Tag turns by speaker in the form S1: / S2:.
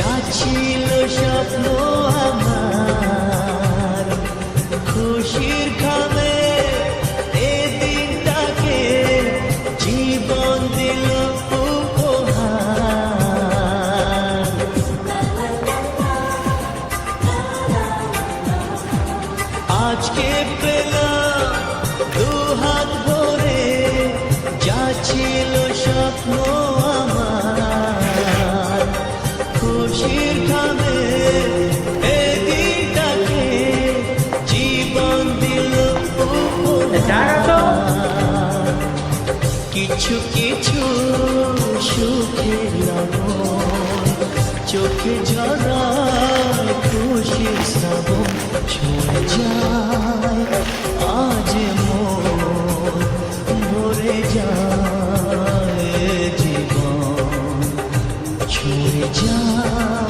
S1: যাচ্ছিল স্বপ্ন আমার। খুশির খাবে এ দিনটাকে জীবন দিল আজকে পেলাম দু হাত ভরে, যাচ্ছিল স্বপ্ন কিছু কিছু সুখে চোখে ঝরা খুশি সব ছুঁয়ে যায়। আজ ভরে যায় জীবন। ছুঁয়ে যায়।